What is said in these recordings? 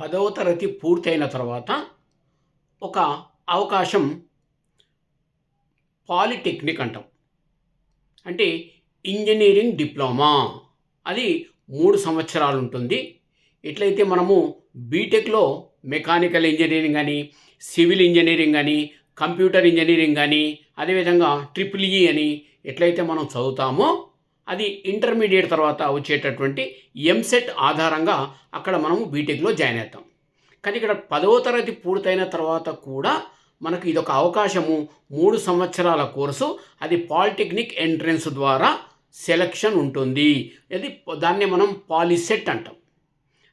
పదవ తరగతి పూర్తయిన తర్వాత ఒక అవకాశం పాలిటెక్నిక్ అంటాం. అంటే ఇంజనీరింగ్ డిప్లొమా. అది మూడు సంవత్సరాలు ఉంటుంది. ఎట్లయితే మనము బీటెక్లో మెకానికల్ ఇంజనీరింగ్ అని సివిల్ ఇంజనీరింగ్ అని కంప్యూటర్ ఇంజనీరింగ్ అని అదేవిధంగా ట్రిపుల్ ఈ అని ఎట్లయితే మనం చదువుతామో అది ఇంటర్మీడియట్ తర్వాత వచ్చేటటువంటి ఎంసెట్ ఆధారంగా అక్కడ మనము బీటెక్లో జాయిన్ అవుతాం. కానీ ఇక్కడ పదవ తరగతి పూర్తయిన తర్వాత కూడా మనకు ఇదొక అవకాశము. మూడు సంవత్సరాల కోర్సు అది పాలిటెక్నిక్ ఎంట్రన్స్ ద్వారా సెలక్షన్ ఉంటుంది. అది దాన్ని మనం పాలిసెట్ అంటాం.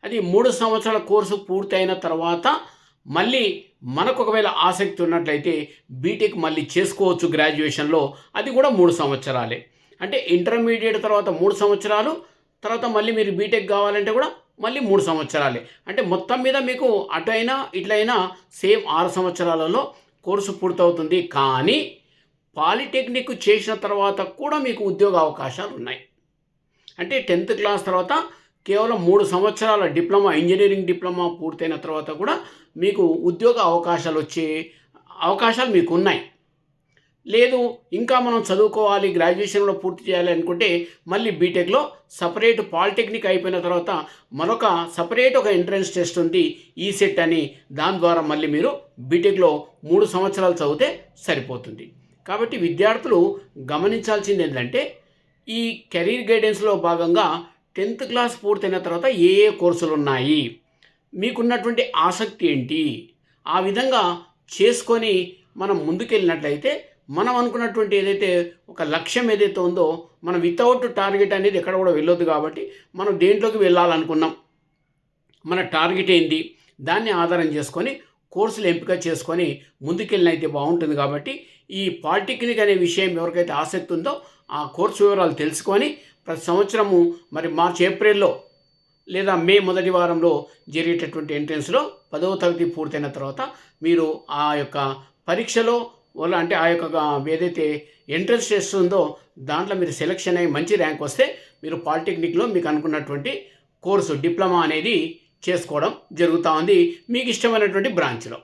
అది మూడు సంవత్సరాల కోర్సు పూర్తయిన తర్వాత మళ్ళీ మనకు ఒకవేళ ఆసక్తి ఉన్నట్లయితే బీటెక్ మళ్ళీ చేసుకోవచ్చు గ్రాడ్యుయేషన్లో. అది కూడా మూడు సంవత్సరాలే. అంటే ఇంటర్మీడియట్ తర్వాత మూడు సంవత్సరాలు తర్వాత మళ్ళీ మీరు బీటెక్ కావాలంటే కూడా మళ్ళీ మూడు సంవత్సరాలే. అంటే మొత్తం మీద మీకు అటు అయినా ఇట్లయినా సేమ్ ఆరు సంవత్సరాలలో కోర్సు పూర్తవుతుంది. కానీ పాలిటెక్నిక్ చేసిన తర్వాత కూడా మీకు ఉద్యోగ అవకాశాలు ఉన్నాయి. అంటే టెన్త్ క్లాస్ తర్వాత కేవలం మూడు సంవత్సరాల డిప్లొమా ఇంజనీరింగ్ డిప్లొమా పూర్తయిన తర్వాత కూడా మీకు ఉద్యోగ అవకాశాలు వచ్చే అవకాశాలు మీకు ఉన్నాయి లేదు ఇంకా మనం చదువుకోవాలి గ్రాడ్యుయేషన్లో పూర్తి చేయాలి అనుకుంటే మళ్ళీ బీటెక్లో సపరేట్ పాలిటెక్నిక్ అయిపోయిన తర్వాత మరొక సపరేట్ ఒక ఎంట్రన్స్ టెస్ట్ ఉంది ఈ సెట్ అని. దాని ద్వారా మళ్ళీ మీరు బీటెక్లో మూడు సంవత్సరాలు చదివితే సరిపోతుంది. కాబట్టి విద్యార్థులు గమనించాల్సింది ఏంటంటే ఈ కెరీర్ గైడెన్స్లో భాగంగా టెన్త్ క్లాస్ పూర్తయిన తర్వాత ఏ ఏ కోర్సులు ఉన్నాయి మీకున్నటువంటి ఆసక్తి ఏంటి ఆ విధంగా చేసుకొని మనం ముందుకెళ్ళినట్లయితే మనం అనుకున్నటువంటి ఏదైతే ఒక లక్ష్యం ఏదైతే ఉందో మనం వితౌట్ టార్గెట్ అనేది ఎక్కడ కూడా వెళ్ళొద్దు కాబట్టి మనం దేంట్లోకి వెళ్ళాలనుకున్నాం. మన టార్గెట్ ఏంది? దాన్ని ఆధారం చేసుకొని కోర్సులు ఎంపిక చేసుకొని ముందుకెళ్ళినైతే బాగుంటుంది కాబట్టి ఈ పాలిటెక్నిక్ అనే విషయం ఎవరికైతే ఆసక్తి ఉందో ఆ కోర్సు వివరాలు తెలుసుకొని ప్రతి సంవత్సరము మరి మార్చ్ ఏప్రిల్లో లేదా మే మొదటి వారంలో జరిగేటటువంటి ఎంట్రెన్స్లో పదవ తరగతి పూర్తయిన తర్వాత మీరు ఆ యొక్క పరీక్షలో ఓలా అంటే ఆ యొక్క ఏదైతే ఎంట్రన్స్ టెస్ట్ ఉందో దాంట్లో మీరు సెలెక్షన్ అయ్యి మంచి ర్యాంక్ వస్తే మీరు పాలిటెక్నిక్లో మీకు అనుకున్నటువంటి కోర్సు డిప్లొమా అనేది చేసుకోవడం జరుగుతూ ఉంది. మీకు ఇష్టమైనటువంటి బ్రాంచ్లో.